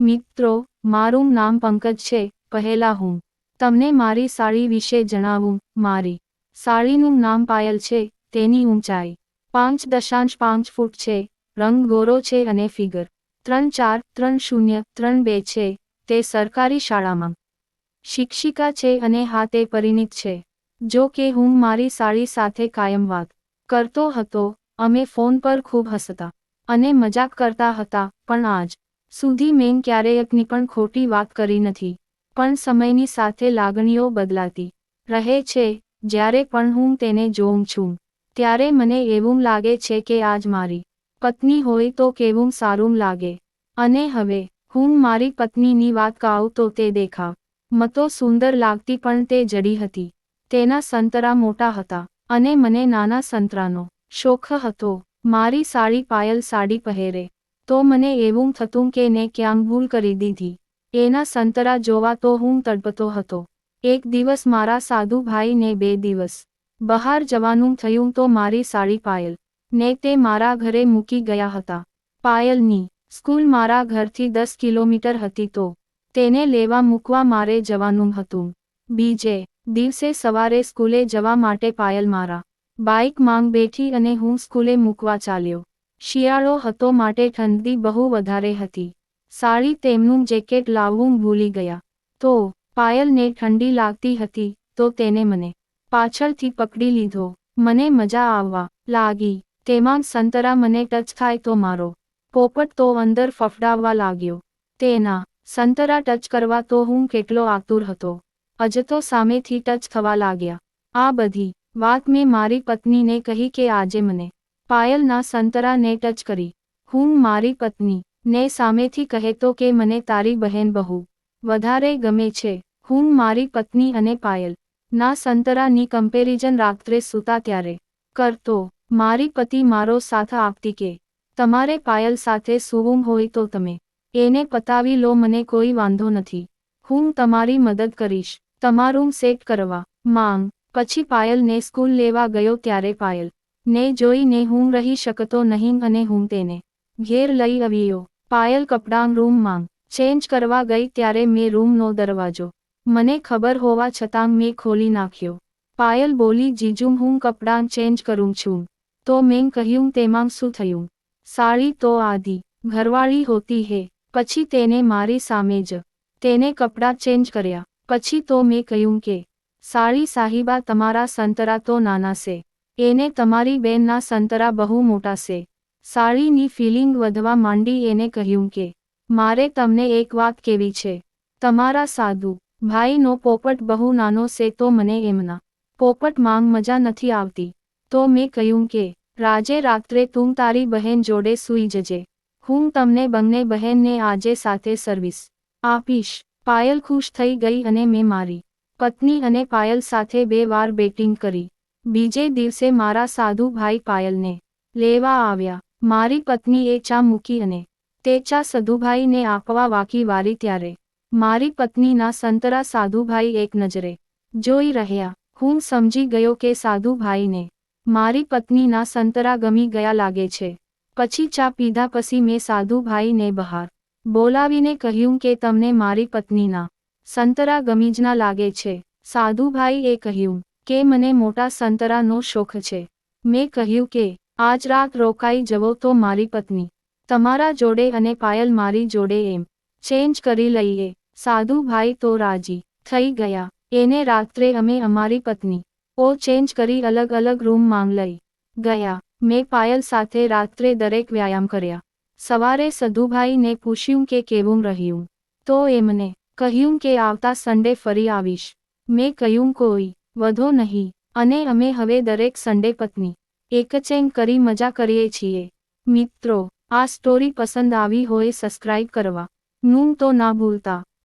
મિત્રો, મારું નામ પંકજ છે, પહેલા હું તમને મારી સાડી વિશે જણાવું. મારી સાડીનું નામ પાયલ છે, તેની ઊંચાઈ પાંચ દશાંશ પાંચ ફૂટ છે, રંગ ગોરો છે અને ફિગર ત્રણ ચાર ત્રણ શૂન્ય ત્રણ બે છે, તે સરકારી શાળામાં શિક્ષિકા છે અને હા તે પરિણિત છે. જો કે હું મારી સાડી સાથે કાયમ વાત કરતો હતો, અમે ફોન પર ખૂબ હસતા અને મજાક કરતા હતા, પણ આજ સુધી મેં ક્યારેયકની પણ ખોટી વાત કરી નથી, પણ સમયની સાથે લાગણીઓ બદલાતી રહે છે, જ્યારે પણ હું તેને જોઉં છું, ત્યારે મને એવું લાગે છે કે આજ મારી પત્ની હોય તો કેવું સારું લાગે. અને હવે, હું મારી પત્નીની વાત કહું તો તે દેખાવ. મતો સુંદર લાગતી પણ તે જડી હતી. તેના સંતરા મોટા હતા અને મને નાના સંતરાનો શોખ હતો. મારી સાડી પાયલ સાડી પહેરે. તો મને એવું થતું કે ને ક્યાં ભૂલ કરી દીધી. એના સંતરા જોવા તો હું તડપતો હતો. એક દિવસ મારા સાધુ ભાઈને બે દિવસ. બહાર જવાનું થયું તો મારી સાડી પાયલ. ને તે મારા ઘરે મૂકી ગયા હતા. પાયલની. સ્કૂલ મારા ઘરથી દસ કિલોમીટર હતી તો. તેને લેવા મૂકવા મારે જવાનું હતું. બીજે દિવસે સવારે સ્કૂલે જવા માટે પાયલ મારા. બાઇક માંગ બેઠી અને હું સ્કૂલે મૂકવા ચાલ્યો. શિયાળો હતો માટે ઠંડી બહુ વધારે હતી. સાડી તેમનું જેકેટ લાવવું ભૂલી ગયા. તો, પાયલને ઠંડી લાગતી હતી, તો તેને મને પાછળથી પકડી લીધો. મને મજા આવવા લાગી. તેમાં સંતરા મને ટચ થાય તો મારો પોપટ તો અંદર ફફડાવવા લાગ્યો. તેના સંતરા ટચ કરવા તો હું કેટલો આતુર હતો. અજતો સામેથી ટચ થવા લાગ્યા. આ બધી વાત મેં મારી પત્નીને કહી કે આજે મને પાયલના સંતરાને ટચ કરી. હું મારી પત્ની. ને સામેથી કહેતો કે મને તારી બહેન બહુ વધારે ગમે છે. હું મારી પત્ની અને પાયલ. ના સંતરાની કમ્પેરિઝન રાત્રે સૂતા ત્યારે. કરતો, મારી પતિ મારો સાથ આપતી કે, તમારે પાયલ સાથે સૂવું હોય તો તમે એને પતાવી લો, મને કોઈ વાંધો નથી. હું તમારી મદદ કરીશ. તમારું સેટ કરવા માંગ. પછી પાયલને સ્કૂલ લેવા ગયો ત્યારે પાયલ ને જોઈને હું રહી શકતો નહીં અને હું તેને ઘેર લઈ આવ્યો. પાયલ કપડાં રૂમમાં ચેન્જ કરવા ગઈ ત્યારે મેં રૂમનો દરવાજો મને ખબર હોવા છતાં મેં ખોલી નાખ્યો. પાયલ બોલી, જીજુમ, હું કપડાં ચેન્જ કરું છું. તો મેં કહ્યું, તેમાં શું થયું? સાડી તો આધી ઘરવાળી હોતી હે, પછી તેને મારી સામે જ તેને કપડાં ચેન્જ કર્યા. પછી તો મેં કહ્યું કે, સાડી સાહિબા, તમારા સંતરા તો નાના છે. એને તમારી બેનના સંતરા બહુ મોટા છે. સાડીની ફિલિંગ વધવા માંડી એને કહ્યું કે, મારે તમને એક વાત કેવી છે. તમારા સાધુ ભાઈનો પોપટ બહુ નાનો છે તો મને એમના પોપટ માંગ મજા નથી આવતી. તો મેં કહ્યું કે, રાજે રાત્રે તું તારી બહેન જોડે સૂઈ જજે. હું તમને બંને બહેનને આજે સાથે સર્વિસ આપીશ. પાયલ ખુશ થઈ ગઈ અને મેં મારી પત્ની અને પાયલ સાથે બે વાર બેટિંગ કરી. બીજે દિવસે મારા સાધુ ભાઈ પાયલને લેવા આવ્યા. મારી પત્નીએ ચા મૂકી અને તે ચા સધુભાઈને આપવા વાકી વારી ત્યારે મારી પત્નીના સંતરા સાધુભાઈ એક નજરે જોઈ રહ્યા. હું સમજી ગયો કે સાધુભાઈને મારી પત્નીના સંતરા ગમી ગયા લાગે છે. પછી ચા પીધા પછી મેં સાધુભાઈને બહાર બોલાવીને કહ્યું કે તમને મારી પત્નીના સંતરા ગમી જ ના લાગે છે. સાધુભાઈએ કહ્યું કે મને મોટા સંતરાનો શોખ છે. મેં કહ્યું કે, આજ રાત રોકાઈ જવો તો મારી પત્ની. તમારા જોડે અને પાયલ મારી જોડે એમ. ચેન્જ કરી લઈએ. સાધુભાઈ તો રાજી થઈ ગયા. એને રાત્રે અમે અમારી પત્ની. ઓ ચેન્જ કરી અલગ અલગ રૂમ માંગ લઈ ગયા. મેં પાયલ સાથે રાત્રે દરેક વ્યાયામ કર્યા. સવારે સધુભાઈને પૂછ્યું કે કેવું રહ્યું. તો એમને કહ્યું કે આવતા સન્ડે ફરી આવીશ. મેં કહ્યું, કોઈ વધો નહીં, અને અમે હવે દરેક સન્ડે પત્ની, એકચેંગ કરી મજા કરીએ છીએ. મિત્રો, આ સ્ટોરી પસંદ આવી હોય સબસ્ક્રાઇબ કરવા. નું તો ના ભૂલતા.